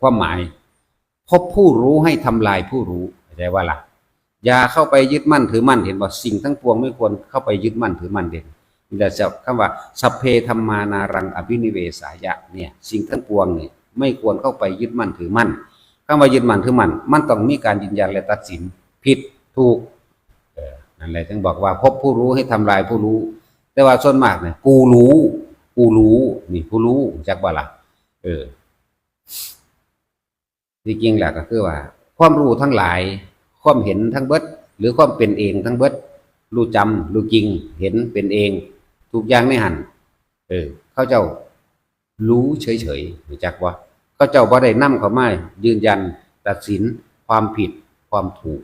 ความหมาย พบผู้รู้ให้ทำลายผู้รู้เข้าใจว่าล่ะอย่าเข้าไปยึดมั่นถือมั่นเห็นว่าสิ่งทั้งปวงไม่ควรเข้าไปยึดมั่นถือมั่นเด่นมีแต่จะคำว่าสัพเพธรรมานารังอภินิเวสายะเนี่ย สิ่งทั้งปวงเนี่ยไม่ควรเข้าไปยึดมั่นถือมั่นคำว่ายึดมั่นถือมั่นมันต้องมีการยืนยันและตัดสิน ผิดถูกออนั่นแหละจึงบอกว่าพบผู้รู้ให้ทำลายผู้รู้ แต่ว่าส่วนมากเนี่ยกูรู้ กูรู้นี่ผู้รู้จักว่าล่ะเออ ที่จริงแหละก็คือว่า ความรู้ทั้งหลาย ความเห็นทั้งเบิด หรือความเป็นเองทั้งเบิด รู้จำรู้จริง เห็นเป็นเอง ทุกอย่างในหันเออ เขาเจ้ารู้เฉยๆรู้จักว่าเขาเจ้าบ่ได้นำเขามายืนยันตัดสินความผิดความถูก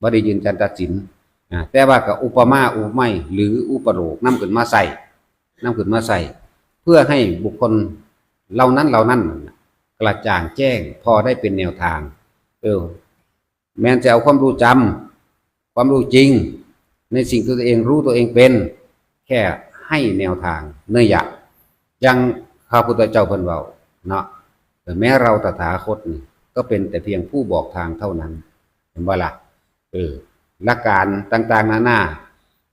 บ่ได้ยืนยันตัดสินแต่ว่ากับอุปมาอุปไมยหรืออุปโลกนำขึ้นมาใส่นำขึ้นมาใส่ เพื่อให้บุคคลเหล่านั้นเหล่านั้น กระจ่างแจ้ง พอได้เป็นแนวทาง เออ แม้จะเอาความรู้จำความรู้จริง ในสิ่งที่ตัวเองรู้ตัวเองเป็น แค่ให้แนวทางเนื่อยะยังข้าพุทธเจ้าเพิ่นเว้าเนาะแต่แม้เราตถาคตนี่ก็เป็นแต่เพียงผู้บอกทางเท่านั้น เห็นว่าล่ะเออหลักการต่างๆนานา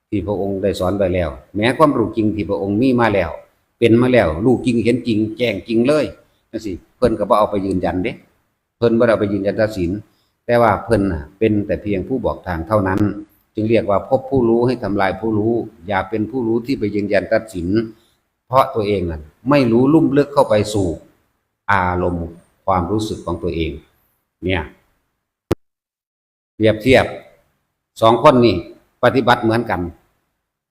ที่พระองค์ได้สอนไปแล้ว แม้ความรู้จริงที่พระองค์มีมาแล้ว เป็นมาแล้ว รู้จริงเห็นจริง แจ้งจริงเลย นั่นสิเพิ่นก็บ่เอาไปยืนยันเด้เพิ่นบ่ได้เอาไปยืนยันตัดสิน แต่ว่าเพิ่นน่ะเป็นแต่เพียงผู้บอกทางเท่านั้น จึงเรียกว่าพบผู้รู้ให้ทำลายผู้รู้ อย่าเป็นผู้รู้ที่ไปยืนยันตัดสิน เพราะตัวเองน่ะไม่รู้ลุ่มลึกเข้าไปสู่ อารมณ์ความรู้สึกของตัวเอง เนี่ยเปรียบเทียบสองคนนี่ปฏิบัติเหมือนกัน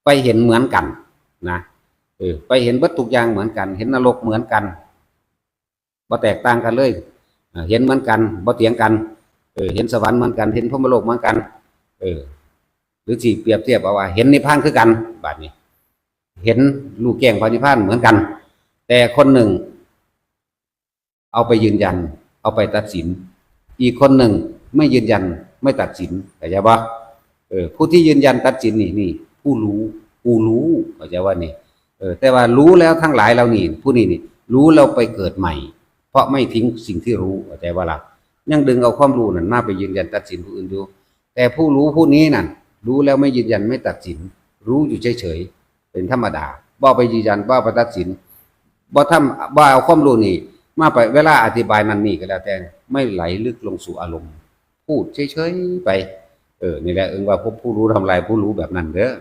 ไปเห็นเหมือนกันนะเออไปเห็นวัตถุกอย่างเหมือนกัน เห็นนรกเหมือนกัน บ่แตกต่างกันเลยเห็นเหมือนกันบ่เถียงกันเออเห็นสวรรค์เหมือนกัน เห็นพรมโลกเหมือนกัน เออ หรือที่เปรียบเทียบเอาว่า เห็นนิพพานคือกันบาดนี้ เห็นลูกแก้งพระนิพพานเหมือนกัน แต่คนหนึ่ง เอาไปยืนยัน เอาไปตัดสิน อีกคนหนึ่งไม่ยืนยันไม่ตัดสินเข้าใจปะเออผู้ที่ยืนยันตัดสินนี่นี่ ผู้รู้ผู้รู้เข้าใจว่านี่เออแต่ว่ารู้แล้วทั้งหลายเรานี่ ผู้นี้นี่ รู้แล้วไปเกิดใหม่ เพราะไม่ทิ้งสิ่งที่รู้เข้าใจว่าล่ะยังดึงเอาความรู้นั่นมาไปยืนยันตัดสินผู้อื่นอยู่แต่ผู้รู้ผู้นี้นั่นรู้แล้วไม่ยืนยันไม่ตัดสิน รู้อยู่เฉยๆเป็นธรรมดาบ่ไปยืนยันบ่ไปตัดสินบ่ทำบ่เอาความรู้นี่มาไปเวลาอธิบายนั่นนี่ก็แล้วแต่ไม่ไหลลึกลงสู่อารมณ์ พูดเฉยๆไป เออนี่แหละเอิงว่าพบผู้รู้ทำลายผู้รู้แบบนั้นเด้อ